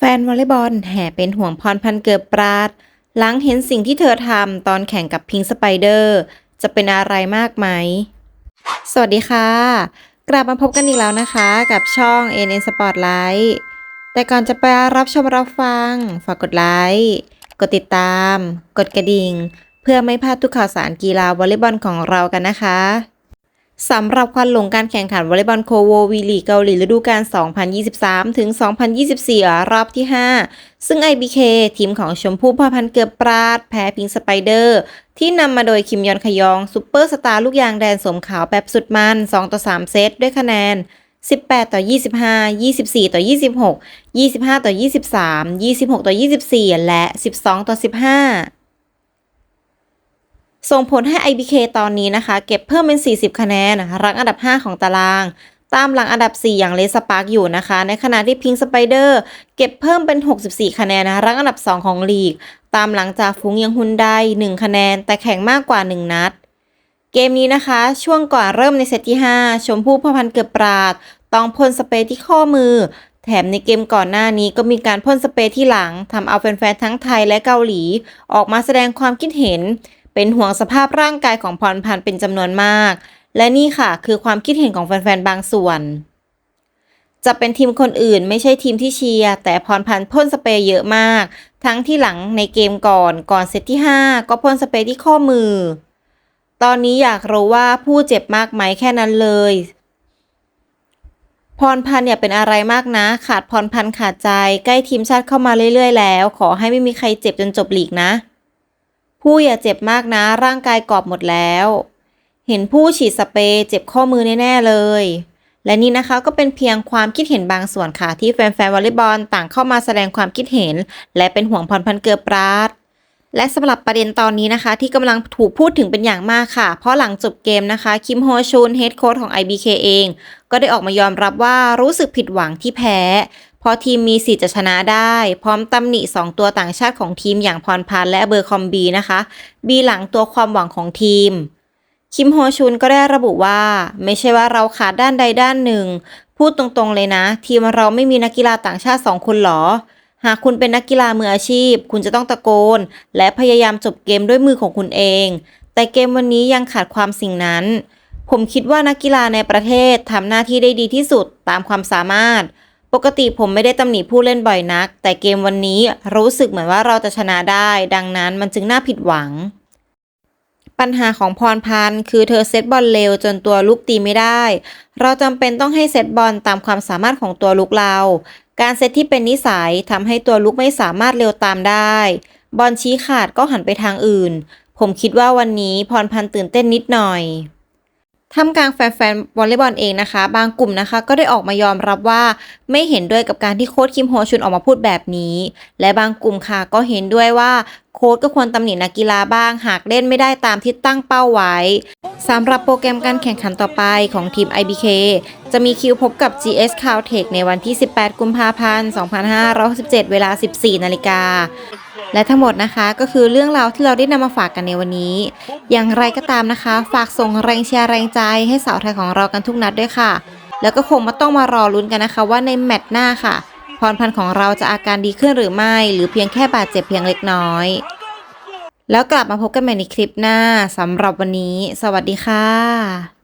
แฟนวอลเลย์บอลแห่เป็นห่วงพรพันเกิดปราด หลังเห็นสิ่งที่เธอทำตอนแข่งกับพิงค์สไปเดอร์ จะเป็นอะไรมากไหม สวัสดีค่ะ กลับมาพบกันอีกแล้วนะคะกับช่อง NN Spotlight แต่ก่อนจะไปรับชมรับฟัง ฝากกดไลค์ กดติดตาม กดกระดิ่ง เพื่อไม่พลาดทุกข่าวสารกีฬาวอลเลย์บอลของเรากันนะคะ สำหรับควันหลงการแข่งขันวอลเลย์บอลโคโววีลีเกาหลีฤดูกาล 2023 ถึง 2024 รอบที่ 5 ซึ่ง IBK ทีมของชมพู่พรพันเกือบปราด แพ้พิงค์สไปเดอร์ ที่นำมาโดยคิมยอนขยองซูเปอร์สตาร์ลูกยางแดนสวมขาวแบบสุดมัน 2 ต่อ 3 เซตด้วยคะแนน 18 ต่อ 25 24 ต่อ 26 25 ต่อ 23 26 ต่อ 24 และ 12 ต่อ 15 ส่งผลให้ IBK ตอนนี้นะคะ เก็บเพิ่มเป็น 40 คะแนนรังอันดับ 5 ของตาราง ตามหลังอันดับ 4 อย่างเลสปาร์กอยู่นะคะ ในขณะที่พิงสไปเดอร์เก็บเพิ่มเป็น 64 คะแนนนะรังอันดับ 2 ของลีก ตามหลังจากฟุงยังฮุนได1คะแนน แต่แข่งมากกว่า 1 นัด เกมนี้นะคะ ช่วงก่อนเริ่มในเซตที่ 5 ชมพู่พพันเกือบปราดต้องพ่นสเปรย์ที่ข้อมือ แถมในเกมก่อนหน้านี้ก็มีการพ่นสเปรย์ที่หลังทำเอาแฟนๆทั้งไทยและเกาหลี ออกมาแสดงความคิดเห็น เป็นห่วงสภาพร่างกายของพรพันธ์เป็นจำนวนมาก และนี่ค่ะคือความคิดเห็นของแฟนๆบางส่วน จะเป็นทีมคนอื่นไม่ใช่ทีมที่เชียร์แต่พรพันธ์พ่นสเปรย์เยอะมาก ทั้งที่หลังในเกมก่อนก่อนเซตที่ 5 ก็พ่นสเปรย์ที่ข้อมือ ตอนนี้อยากรู้ว่าผู้เจ็บมากไหมแค่นั้นเลยพรพันธ์อย่าเป็นอะไรมากนะ ขาดพรพันธ์ขาดใจ ใกล้ทีมชาติเข้ามาเรื่อยๆแล้ว ขอให้ไม่มีใครเจ็บจนจบหลีกนะ ผู้อย่าเจ็บมากนะ ร่างกายกรอบหมดแล้ว เห็นผู้ฉีดสเปรย์เจ็บข้อมือแน่ๆเลย และนี่นะคะก็เป็นเพียงความคิดเห็นบางส่วนค่ะ ที่แฟนๆวอลเลย์บอลต่างเข้ามาแสดงความคิดเห็น และเป็นห่วงพรพันเกือบปราดและสำหรับประเด็นตอนนี้นะคะ ที่กำลังถูกพูดถึงเป็นอย่างมากค่ะ เพราะหลังจบเกมนะคะ คิมโฮชุนเฮดโค้ชของ IBK เอง ก็ได้ออกมายอมรับว่ารู้สึกผิดหวังที่แพ้ เพราะทีมมีสิทธิ์จะชนะได้ พร้อมตำหนิ 2 ตัวต่างชาติของทีมอย่างพรพันธ์และเบอร์คอมบีนะคะ บีหลังตัวความหวังของทีม คิมโฮชุนก็ได้ระบุว่า ไม่ใช่ว่าเราขาดด้านใดด้านหนึ่ง พูดตรงๆเลยนะ ทีมเราไม่มีนักกีฬาต่างชาติสองคนหรอ หากคุณเป็นนักกีฬามืออาชีพ คุณจะต้องตะโกน และพยายามจบเกมด้วยมือของคุณเอง แต่เกมวันนี้ยังขาดความสิ่งนั้น ผมคิดว่านักกีฬาในประเทศทำหน้าที่ได้ดีที่สุดตามความสามารถ ปกติผมไม่ได้ตำหนิผู้เล่นบ่อยนัก แต่เกมวันนี้รู้สึกเหมือนว่าเราจะชนะได้ ดังนั้นมันจึงน่าผิดหวัง ปัญหาของพรพันธ์คือเธอเซตบอลเร็วจนตัวลุกตีไม่ได้ เราจำเป็นต้องให้เซตบอลตามความสามารถของตัวลุกเรา การเซตที่เป็นนิสัยทำให้ตัวลุกไม่สามารถเร็วตามได้ บอลชี้ขาดก็หันไปทางอื่น ผมคิดว่าวันนี้พรพันธ์ตื่นเต้นนิดหน่อย ท่ามกลางแฟนๆวอลเลย์บอลเองนะคะ บางกลุ่มนะคะ ก็ได้ออกมายอมรับว่าไม่เห็นด้วยกับการที่โค้ชคิมโฮชุนออกมาพูดแบบนี้ และบางกลุ่มค่ะก็เห็นด้วยว่าโค้ชก็ควรตำหนินักกีฬาบ้าง หากเล่นไม่ได้ตามที่ตั้งเป้าไว้สำหรับโปรแกรมการแข่งขันต่อไปของทีม IBK จะมีคิวพบกับ GS Caltech ในวันที่ 18 กุมภาพันธ์ 2567 เวลา 14 นาฬิกา และทั้งหมดนะคะก็คือเรื่องราวที่เราได้นำมาฝากกันในวันนี้ อย่างไรก็ตามนะคะ ฝากส่งแรงเชียร์แรงใจให้สาวไทยของเรากันทุกนัดด้วยค่ะ แล้วก็คงมาต้องมารอลุ้นกันนะคะ ว่าในแมตช์หน้าค่ะ พรพันธ์ของเราจะอาการดีขึ้นหรือไม่ หรือเพียงแค่บาดเจ็บเพียงเล็กน้อย แล้วกลับมาพบกันใหม่ในคลิปหน้าสำหรับวันนี้ สวัสดีค่ะ